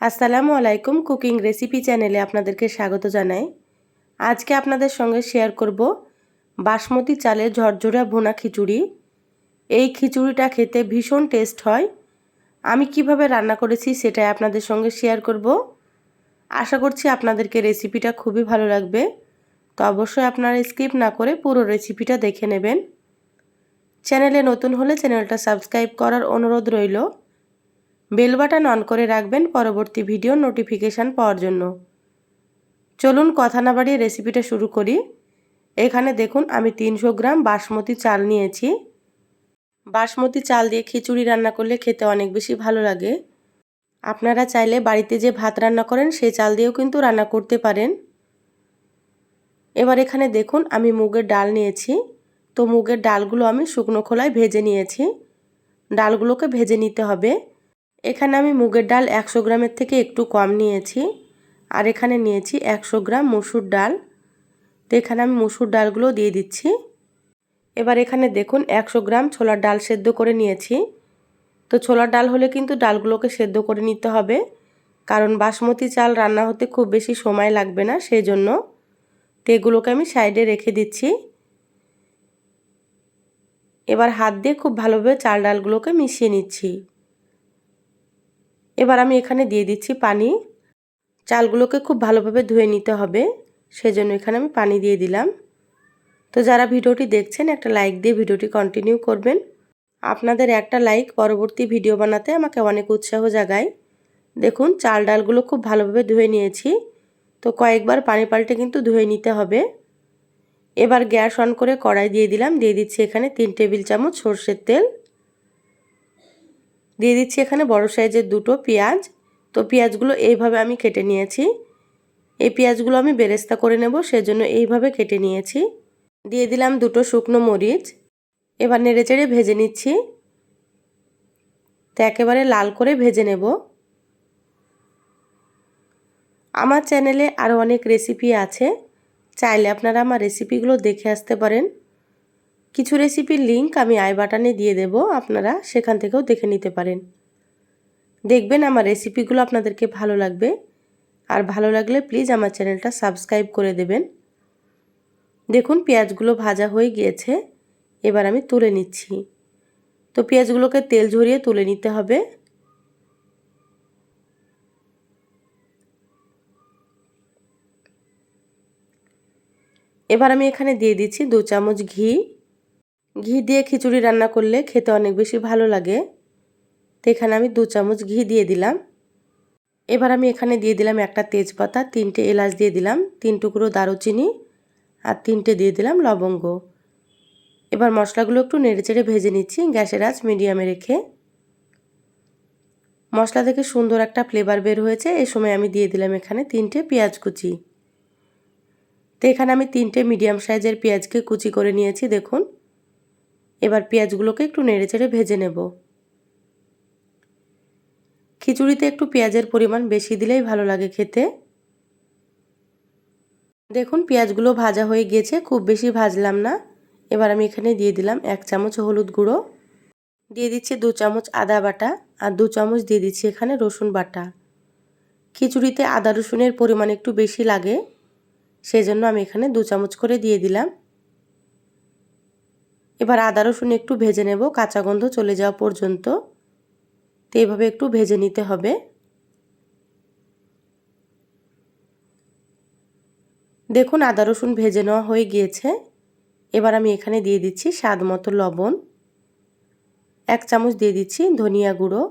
আসসালামু আলাইকুম cooking recipe চ্যানেলে আপনাদেরকে স্বাগত জানাই। আজকে আপনাদের সঙ্গে শেয়ার করব বাসমতি চালের ঝরঝরা ভুনা খিচুড়ি। এই খিচুড়িটা খেতে ভীষণ টেস্ট হয়। আমি কীভাবে রান্না করেছি সেটাই আপনাদের সঙ্গে শেয়ার করব। আশা করছি আপনাদেরকে রেসিপিটা খুবই ভালো লাগবে। তো অবশ্যই আপনারা স্কিপ না করে পুরো রেসিপিটা দেখে নেবেন। চ্যানেলে নতুন হলে চ্যানেলটা সাবস্ক্রাইব করার অনুরোধ রইল। বেল বাটন অন করে রাখবেন পরবর্তী ভিডিও নোটিফিকেশান পাওয়ার জন্য। চলুন কথা না বাড়িয়ে রেসিপিটা শুরু করি। এখানে দেখুন, আমি তিনশো গ্রাম বাসমতি চাল নিয়েছি। বাসমতি চাল দিয়ে খিচুড়ি রান্না করলে খেতে অনেক বেশি ভালো লাগে। আপনারা চাইলে বাড়িতে যে ভাত রান্না করেন সেই চাল দিয়েও কিন্তু রান্না করতে পারেন। এবার এখানে দেখুন, আমি মুগের ডাল নিয়েছি। তো মুগের ডালগুলো আমি শুকনো খোলায় ভেজে নিয়েছি। ডালগুলোকে ভেজে নিতে হবে। এখানে আমি মুগের ডাল একশো গ্রামের থেকে একটু কম নিয়েছি। আর এখানে নিয়েছি একশো গ্রাম মুসুর ডাল। তো এখানে আমি মুসুর ডালগুলো দিয়ে দিচ্ছি। এবার এখানে দেখুন একশো গ্রাম ছোলার ডাল সেদ্ধ করে নিয়েছি। তো ছোলার ডাল হলে কিন্তু ডালগুলোকে সেদ্ধ করে নিতে হবে। কারণ বাসমতি চাল রান্না হতে খুব বেশি সময় লাগবে না সেই জন্য তো এগুলোকে আমি সাইডে রেখে দিচ্ছি। এবার হাত দিয়ে খুব ভালোভাবে চাল ডালগুলোকে মিশিয়ে নিচ্ছি। এবার আমি এখানে দিয়ে দিচ্ছি পানি। চালগুলোকে খুব ভালোভাবে ধুয়ে নিতে হবে, সেজন্য এখানে আমি পানি দিয়ে দিলাম। তো যারা ভিডিওটি দেখছেন, একটা লাইক দিয়ে ভিডিওটি কন্টিনিউ করবেন। আপনাদের একটা লাইক পরবর্তী ভিডিও বানাতে আমাকে অনেক উৎসাহ জাগায়। দেখুন, চাল ডালগুলো খুব ভালোভাবে ধুয়ে নিয়েছি। তো কয়েকবার পানি পাল্টে কিন্তু ধুয়ে নিতে হবে। এবার গ্যাস অন করে কড়াই দিয়ে দিলাম। দিয়ে দিচ্ছি এখানে তিন টেবিল চামচ সর্ষের তেল। দিয়ে দিচ্ছি এখানে বড় সাইজের দুটো পেঁয়াজ। তো পেঁয়াজগুলো এইভাবে আমি কেটে নিয়েছি। এই পেঁয়াজগুলো আমি বেরেস্তা করে নেব, সেজন্য এইভাবে কেটে নিয়েছি। দিয়ে দিলাম দুটো শুকনো মরিচ। এবার নেড়ে চেড়ে ভেজে নিচ্ছি। তো একেবারে লাল করে ভেজে নেব। আমার চ্যানেলে আরও অনেক রেসিপি আছে। চাইলে আপনারা আমার রেসিপিগুলো দেখে আসতে পারেন। কিছু রেসিপির লিঙ্ক আমি আই বাটানে দিয়ে দেব, আপনারা সেখান থেকেও দেখে নিতে পারেন। দেখবেন আমার রেসিপিগুলো আপনাদেরকে ভালো লাগবে। আর ভালো লাগলে প্লিজ আমার চ্যানেলটা সাবস্ক্রাইব করে দেবেন। দেখুন, পেঁয়াজগুলো ভাজা হয়ে গিয়েছে, এবার আমি তুলে নিচ্ছি। তো পেঁয়াজগুলোকে তেল ঝরিয়ে তুলে নিতে হবে। এবার আমি এখানে দিয়ে দিচ্ছি দু চামচ ঘি। ঘি দিয়ে খিচুড়ি রান্না করলে খেতে অনেক বেশি ভালো লাগে। তো এখানে আমি দু চামচ ঘি দিয়ে দিলাম। এবার আমি এখানে দিয়ে দিলাম একটা তেজপাতা, তিনটে এলাচ দিয়ে দিলাম, তিন টুকরো দারুচিনি আর তিনটে দিয়ে দিলাম লবঙ্গ। এবার মশলাগুলো একটু নেড়েচেড়ে ভেজে নিচ্ছি গ্যাসের আঁচ মিডিয়ামে রেখে। মশলা থেকে সুন্দর একটা ফ্লেভার বের হয়েছে এই সময় আমি দিয়ে দিলাম এখানে তিনটে পেঁয়াজ কুচি। তো এখানে আমি তিনটে মিডিয়াম সাইজের পেঁয়াজকে কুচি করে নিয়েছি, দেখুন। এবার পেঁয়াজগুলোকে একটু নেড়েচেড়ে ভেজে নেব। খিচুড়িতে একটু পেঁয়াজের পরিমাণ বেশি দিলেই ভালো লাগে খেতে। দেখুন, পেঁয়াজগুলো ভাজা হয়ে গিয়েছে, খুব বেশি ভাজলাম না। এবার আমি এখানে দিয়ে দিলাম এক চামচ হলুদ গুঁড়ো। দিয়ে দিচ্ছি দু চামচ আদা বাটা আর দু চামচ দিয়ে দিচ্ছি এখানে রসুন বাটা। খিচুড়িতে আদা রসুনের পরিমাণ একটু বেশি লাগে সেই জন্য আমি এখানে দু চামচ করে দিয়ে দিলাম। এবার আদা, রসুন একটু ভেজে নেব, কাঁচা গন্ধ চলে যাওয়া পর্যন্ত। তো এইভাবে একটু ভেজে নিতে হবে। দেখুন, আদা, রসুন ভেজে নেওয়া হয়ে গিয়েছে। এবার আমি এখানে দিয়ে দিচ্ছি স্বাদ মতো লবণ। এক চামচ দিয়ে দিচ্ছি ধনিয়া গুঁড়ো।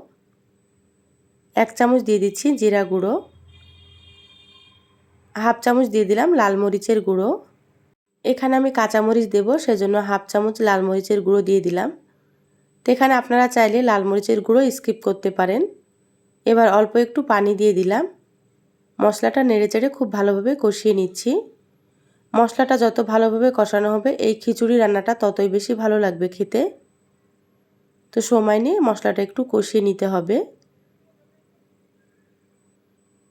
এক চামচ দিয়ে দিচ্ছি জিরা গুঁড়ো। হাফ চামচ দিয়ে দিলাম লাল মরিচের গুঁড়ো। এখানে আমি কাঁচামরিচ দেবো, সেজন্য হাফ চামচ লাল মরিচের গুঁড়ো দিয়ে দিলাম। তো এখানে আপনারা চাইলে লাল মরিচের গুঁড়ো স্কিপ করতে পারেন। এবার অল্প একটু পানি দিয়ে দিলাম। মশলাটা নেড়েচেড়ে খুব ভালোভাবে কষিয়ে নিচ্ছি। মশলাটা যত ভালোভাবে কষানো হবে, এই খিচুড়ি রান্নাটা ততই বেশি ভালো লাগবে খেতে। তো সময় নিয়ে মশলাটা একটু কষিয়ে নিতে হবে।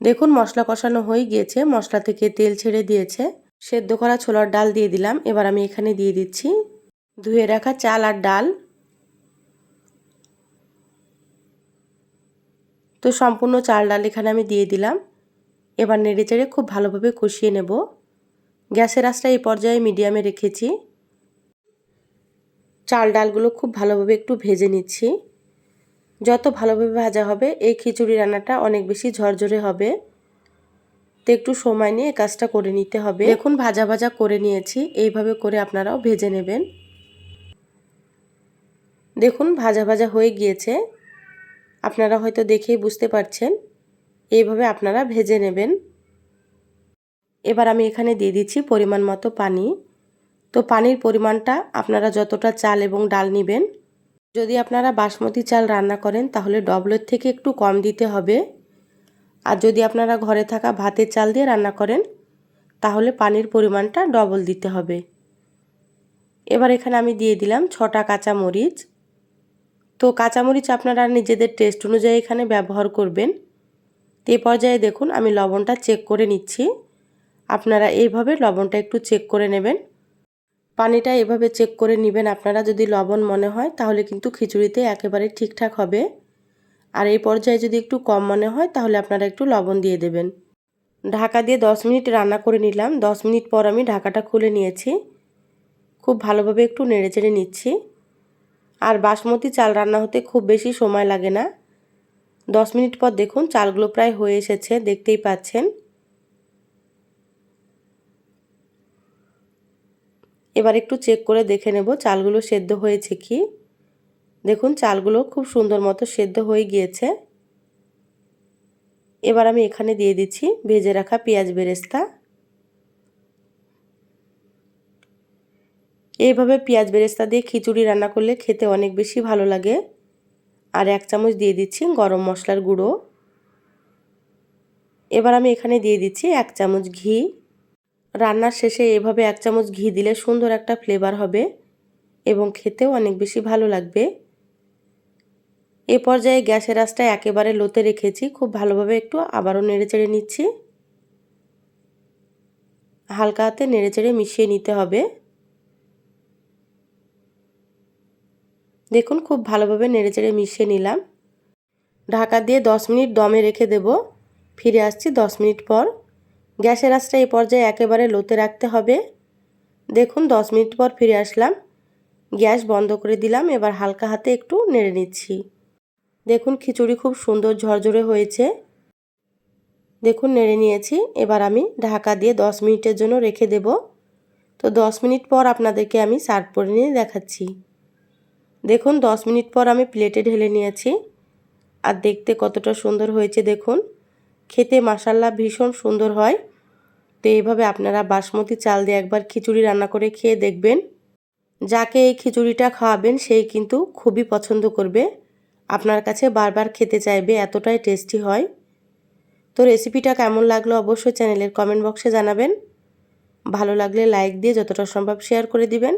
দেখুন মশলা কষানো হয়ে গিয়েছে, মশলা থেকে তেল ছেড়ে দিয়েছে। সেদ্ধ করা ছোলার ডাল দিয়ে দিলাম। এবার আমি এখানে দিয়ে দিচ্ছি ধুয়ে রাখা চাল আর ডাল। তো সম্পূর্ণ চাল ডাল এখানে আমি দিয়ে দিলাম। এবার নেড়ে চেড়ে খুব ভালোভাবে কষিয়ে নেব। গ্যাসের আঁচটা এই পর্যায়ে মিডিয়ামে রেখেছি। চাল ডালগুলো খুব ভালোভাবে একটু ভেজে নিচ্ছি। যত ভালোভাবে ভাজা হবে, এই খিচুড়ি রান্নাটা অনেক বেশি ঝরঝরে হবে। তো একটু সময় নিয়ে কাজটা করে নিতে হবে। দেখুন, ভাজা ভাজা করে নিয়েছি। এইভাবে করে আপনারাও ভেজে নেবেন। দেখুন, ভাজা ভাজা হয়ে গিয়েছে। আপনারা হয়তো দেখেই বুঝতে পারছেন। এইভাবে আপনারা ভেজে নেবেন। এবার আমি এখানে দিয়ে দিচ্ছি পরিমাণ মতো পানি। তো পানির পরিমাণটা আপনারা যতটা চাল এবং ডাল নেবেন, যদি আপনারা বাসমতি চাল রান্না করেন, তাহলে ডবলের থেকে একটু কম দিতে হবে। আর যদি আপনারা ঘরে থাকা ভাতের চাল দিয়ে রান্না করেন, তাহলে পানির পরিমাণটা ডবল দিতে হবে। এবার এখানে আমি দিয়ে দিলাম ছটা কাঁচা মরিচ তো কাঁচামরিচ আপনারা নিজেদের টেস্ট অনুযায়ী এখানে ব্যবহার করবেন। তো এই পর্যায়ে দেখুন আমি লবণটা চেক করে নিচ্ছি। আপনারা এইভাবে লবণটা একটু চেক করে নেবেন। পানিটা এভাবে চেক করে নেবেন আপনারা যদি লবণ মনে হয়, তাহলে কিন্তু খিচুড়িতে একেবারে ঠিকঠাক হবে। আর এই পর্যায়ে যদি একটু কম মনে হয়, তাহলে আপনারা একটু লবণ দিয়ে দেবেন। ঢাকা দিয়ে দশ মিনিট রান্না করে নিলাম। দশ মিনিট পর আমি ঢাকাটা খুলে নিয়েছি। খুব ভালোভাবে একটু নেড়ে চেড়ে নিচ্ছি। আর বাসমতি চাল রান্না হতে খুব বেশি সময় লাগে না। দশ মিনিট পর দেখুন, চালগুলো প্রায় হয়ে এসেছে, দেখতেই পাচ্ছেন। এবার একটু চেক করে দেখে নেব, চালগুলো সেদ্ধ হয়েছে কি। দেখুন, চালগুলো খুব সুন্দর মতো সেদ্ধ হয়ে গিয়েছে। এবার আমি এখানে দিয়ে দিচ্ছি ভেজে রাখা পেঁয়াজ বেরেস্তা। এইভাবে পেঁয়াজ বেরেস্তা দিয়ে খিচুড়ি রান্না করলে খেতে অনেক বেশি ভালো লাগে। আর এক চামচ দিয়ে দিচ্ছি গরম মশলার গুঁড়ো। এবার আমি এখানে দিয়ে দিচ্ছি এক চামচ ঘি। রান্নার শেষে এভাবে এক চামচ ঘি দিলে সুন্দর একটা ফ্লেভার হবে এবং খেতেও অনেক বেশি ভালো লাগবে। এ পর্যায়ে গ্যাসের আঁচটা একেবারে লোতে রেখেছি। খুব ভালোভাবে একটু আবারও নেড়ে চেড়ে নিচ্ছি। হালকা হাতে নেড়ে চেড়ে মিশিয়ে নিতে হবে। দেখুন, খুব ভালোভাবে নেড়ে চেড়ে মিশিয়ে নিলাম। ঢাকা দিয়ে দশ মিনিট দমে রেখে দেব। ফিরে আসছি দশ মিনিট পর। গ্যাসের আঁচটা এই পর্যায়ে একেবারে লোতে রাখতে হবে। দেখুন, দশ মিনিট পর ফিরে আসলাম। গ্যাস বন্ধ করে দিলাম। এবার হালকা হাতে একটু নেড়ে নিচ্ছি। দেখুন, খিচুড়ি খুব সুন্দর ঝরঝরে হয়েছে। দেখুন, নেড়ে নিয়েছি। এবার আমি ঢাকা দিয়ে দশ মিনিটের জন্য রেখে দেব। তো দশ মিনিট পর আপনাদেরকে আমি সার্ভ করে নিয়ে দেখাচ্ছি। দেখুন, দশ মিনিট পর আমি প্লেটে ঢেলে নিয়েছি। আর দেখতে কতটা সুন্দর হয়েছে, দেখুন। খেতে মাসাল্লা ভীষণ সুন্দর হয়। তো এইভাবে আপনারা বাসমতি চাল দিয়ে একবার খিচুড়ি রান্না করে খেয়ে দেখবেন। যাকে এই খিচুড়িটা খাওয়াবেন, সেই কিন্তু খুবই পছন্দ করবে। আপনার কাছে বারবার খেতে চাইবে, এতটাই টেস্টি হয়। তো রেসিপিটা কেমন লাগল অবশ্যই চ্যানেলের কমেন্ট বক্সে জানাবেন। ভালো লাগলে লাইক দিয়ে যতটা সম্ভব শেয়ার করে দিবেন।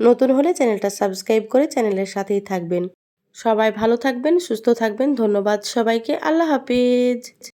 নতুন হলে চ্যানেলটা সাবস্ক্রাইব করে চ্যানেলের সাথেই থাকবেন। সবাই ভালো থাকবেন, সুস্থ থাকবেন। ধন্যবাদ সবাইকে। আল্লাহ হাফিজ।